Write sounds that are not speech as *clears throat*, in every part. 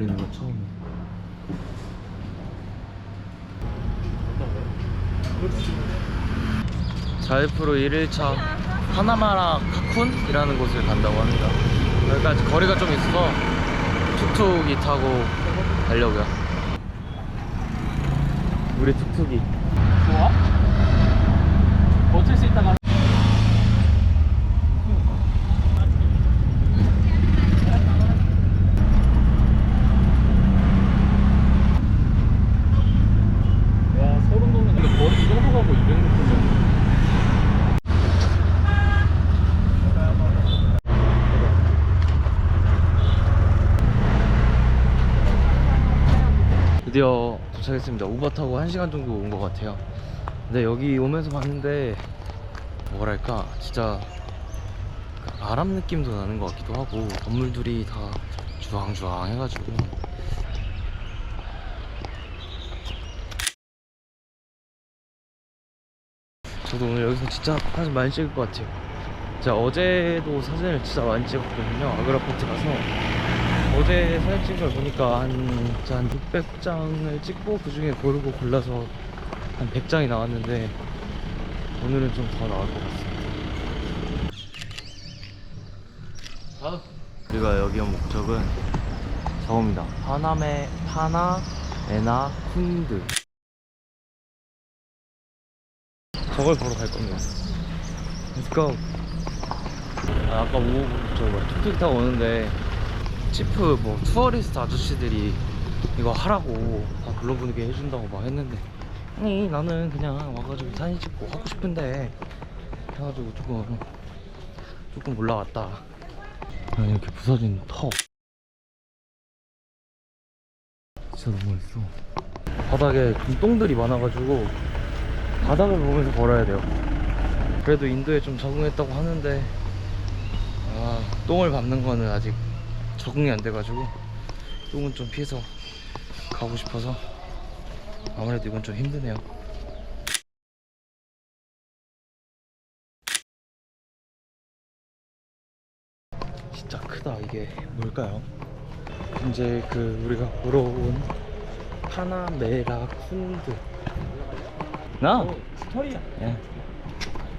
열리는 건 처음이에요. 자이프로 1일차 파나마라 카쿤이라는 곳을 간다고 합니다. 여기까지 거리가 좀 있어서 툭툭이 타고 가려고요. 우리 툭툭이. 좋아? 버틸 수 있다가 와 소름 돋는 근데 거리 이 정도 가고 200m면 드디어 도착했습니다. 우버 타고 1시간 정도 온 것 같아요. 근데 여기 오면서 봤는데 뭐랄까 진짜 그 아랍 느낌도 나는 것 같기도 하고 건물들이 다 주황주황 해가지고 저도 오늘 여기서 진짜 사진 많이 찍을 것 같아요. 제가 어제도 사진을 진짜 많이 찍었거든요. 아그라포트 가서 어제 사진 찍은 걸 보니까 한, 한 600장을 찍고 그 중에 고르고 골라서 한 100장이 나왔는데 오늘은 좀 더 나올 것 같습니다. 우리가 여기 온 목적은 저겁니다. 파나메, 파나, 메나, 쿤드. 저걸 보러 갈 겁니다. Let's go. 아, 아까 오, 저 뭐야, 툭툭 타고 오는데 치프 뭐 투어리스트 아저씨들이 이거 하라고 다 불러보게 해준다고 막 했는데. 아니 나는 그냥 와가지고 사진 찍고 하고 싶은데 해가지고 조금 조금 올라왔다. 아니 이렇게 부서진 턱. 진짜 너무 멋있어. 바닥에 금똥들이 많아가지고 바닥을 보면서 걸어야 돼요. 그래도 인도에 좀 적응했다고 하는데 아 똥을 밟는 거는 아직 적응이 안 돼가지고 똥은 좀 피해서 가고 싶어서 아무래도 이건 좀 힘드네요. 진짜 크다 이게 뭘까요? 이제 그 우리가 보러 온 파나메라 쿤드 나? 스토리야 예.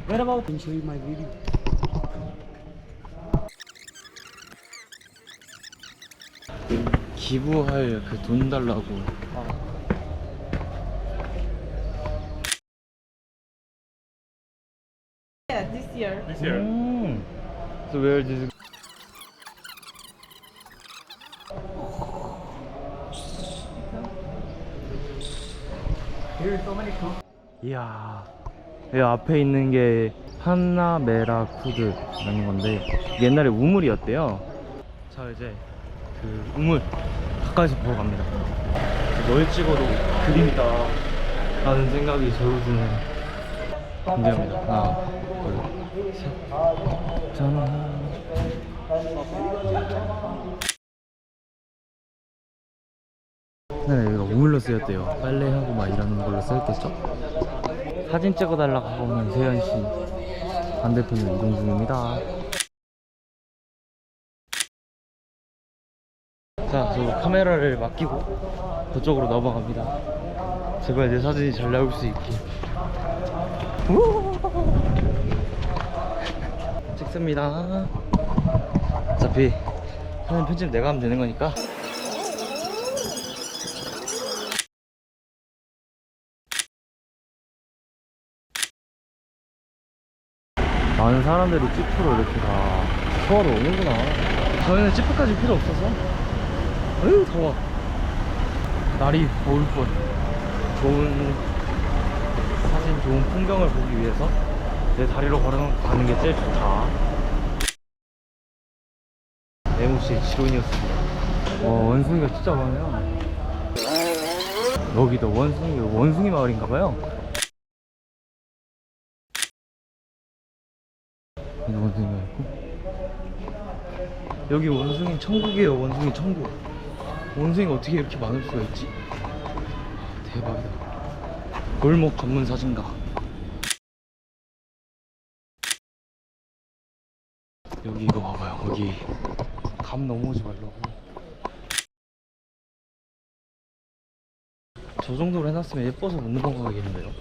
Where about can show you my video 기부할 그 돈 달라고 Yeah, this year. This 음. So where did it Here is so many cool 이야 이 앞에 있는 게 파나메라 쿠드라는 건데 옛날에 우물이었대요 자 이제 그 우물 가까이서 보러 갑니다 널 찍어도 그림이다 라는 생각이 저로 드는 공개합니다 하나 둘셋 네, 여기가 우물로 쓰였대요. 빨래하고 막 이런 걸로 쓰였겠죠? 사진 찍어달라고 하고는 세현 씨 반대편으로 이동 중입니다. 자, 저 카메라를 맡기고 그쪽으로 넘어갑니다. 제발 내 사진이 잘 나올 수 있게. 찍습니다. 어차피 사진 편집 내가 하면 되는 거니까. 많은 사람들이 찌프로 이렇게 다 투어로 오는구나. 저희는 찌프까지 필요 없어서. 어휴, 더워. 날이 더울 뿐. 좋은 사진, 좋은 풍경을 보기 위해서 내 다리로 걸어가는 게 제일 좋다. 네모씨의 지론이었습니다. 와, 원숭이가 진짜 많아요. 여기도 원숭이, 원숭이 마을인가봐요. 여기 원숭이 천국이에요 원숭이 천국 원숭이가 어떻게 이렇게 많을 수가 있지? 대박이다. 골목 전문 사진가. 여기 이거 봐봐요. 여기 감 넘어오지 말라고. 저 정도로 해놨으면 예뻐서 못 넘어가겠는데요?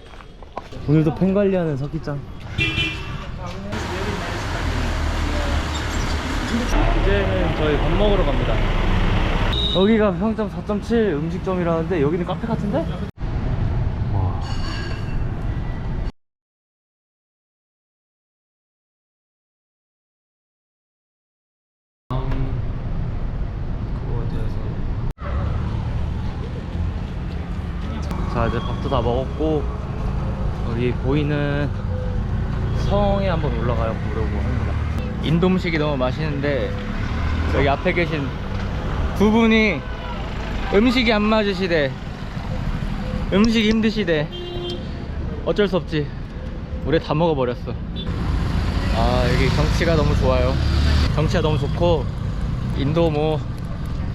오늘도 팬 관리하는 석기짱 이제는 저희 밥 먹으러 갑니다 여기가 평점 4.7 음식점이라는데 여기는 카페 같은데? 와 자 이제 밥도 다 먹었고 여기 보이는 성에 한번 올라가요 보려고 합니다 인도 음식이 너무 맛있는데 여기 앞에 계신 두 분이 음식이 안 맞으시대. 음식이 힘드시대. 어쩔 수 없지. 우리 다 먹어버렸어. 아 여기 경치가 너무 좋아요. 경치가 너무 좋고 인도 뭐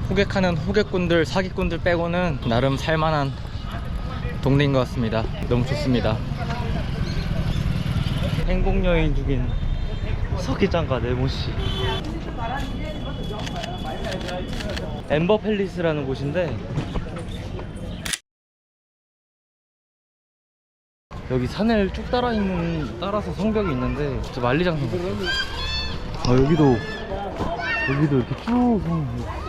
호객하는 호객꾼들 사기꾼들 빼고는 나름 살만한 동네인 것 같습니다. 너무 좋습니다. 행복여인 중인 서기장과 네모씨 엠버 팰리스라는 곳인데 여기 산을 쭉 따라 있는 따라서 성벽이 있는데 저 만리장성 같아요. 아 여기도 여기도 이렇게 쭉 성-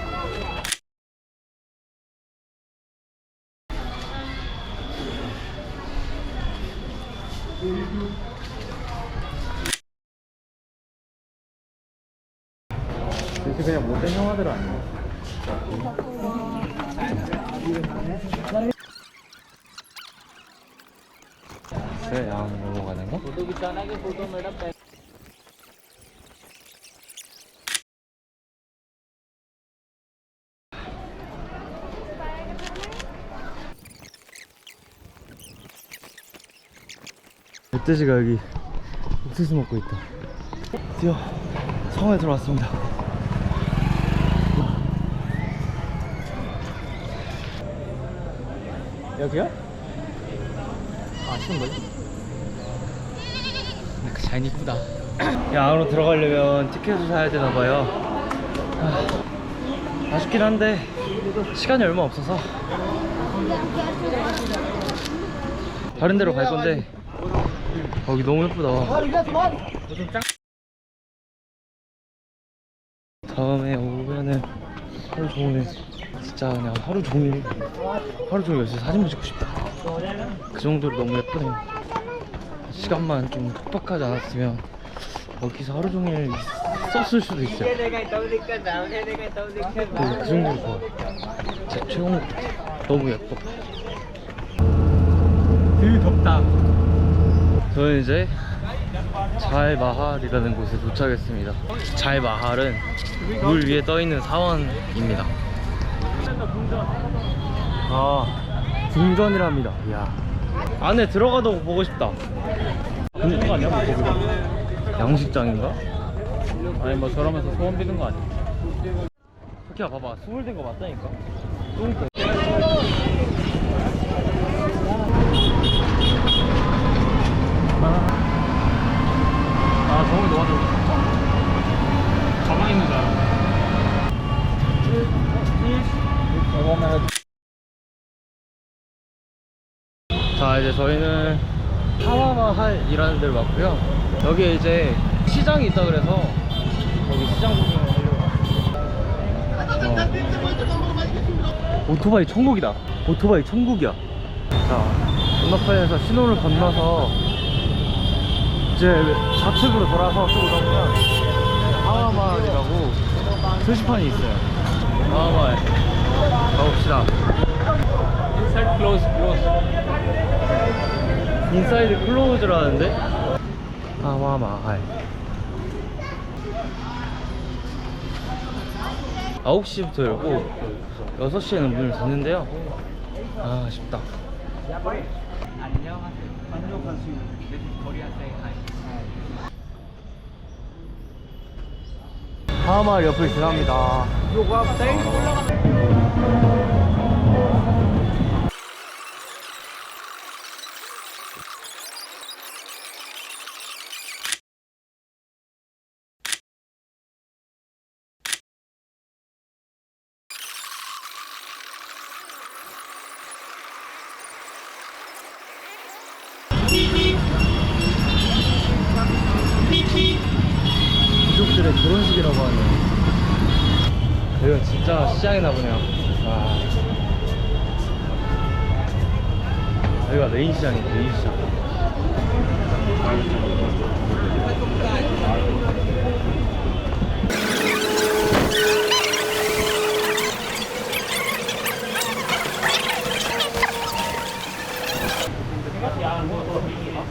이게 그냥 못된 영화들 아니야? 그래, 양 넘어가는 거? 멧돼지가 여기 옥수수 먹고 있다. 드디어 성에 들어왔습니다. 여기야? 아쉬운 거지? 잘 이쁘다. *clears throat* 야, 안으로 들어가려면 티켓을 사야 되나 봐요. 아, 아쉽긴 한데 시간이 얼마 없어서 다른 데로 갈 건데 거기 너무 예쁘다. 다음에 오면은 하루 종일 진짜 그냥 하루 종일 하루 종일 여기서 사진만 찍고 싶다. 그 정도로 너무 예쁘네요. 시간만 좀 촉박하지 않았으면 여기서 하루 종일 썼을 수도 있어요. 네, 그 정도로 좋아 진짜 같아 너무 예뻐. 되게 덥다. 저는 이제 잘마할이라는 곳에 도착했습니다. 잘마할은 물 위에 떠 있는 사원입니다. 아, 궁전이랍니다. 이야. 안에 들어가도 보고 싶다. 거기다. 양식장인가? 아니 뭐 저러면서 소원 비는 거 아니야? 석희야 봐봐 스물 된 거 맞다니까 그러니까 아 저기 놓아줘 가만히 있는 줄 알았네 자 이제 저희는 타와마할 이라는 데를 왔고요. 여기에 이제 시장이 있다 그래서 거기 시장 구경을 하려고 어. 오토바이 천국이다. 오토바이 천국이야. 자 건너편에서 신호를 건너서 이제 좌측으로 돌아서 쭉 오다 보면 타와마할이라고 표시판이 있어요. 타와마할 가봅시다 셀 클로즈 클로즈 인사이드 클로즈라는데? 하와마할 9시부터 열고 6시에는 문을 닫는데요. 아 아쉽다. 하와마을 옆을 지납니다. 결혼식이라고 여기가 진짜 시장이나 보네요. 와. 여기가 메인 시장이에요, 메인 시장.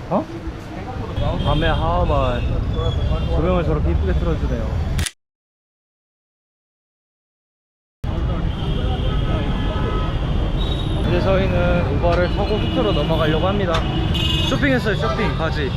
어? 밤에 하와만 조명을 저렇게 이쁘게 틀어주네요. 우버를 타고 숙소로 넘어가려고 합니다. 쇼핑했어요, 쇼핑 바지.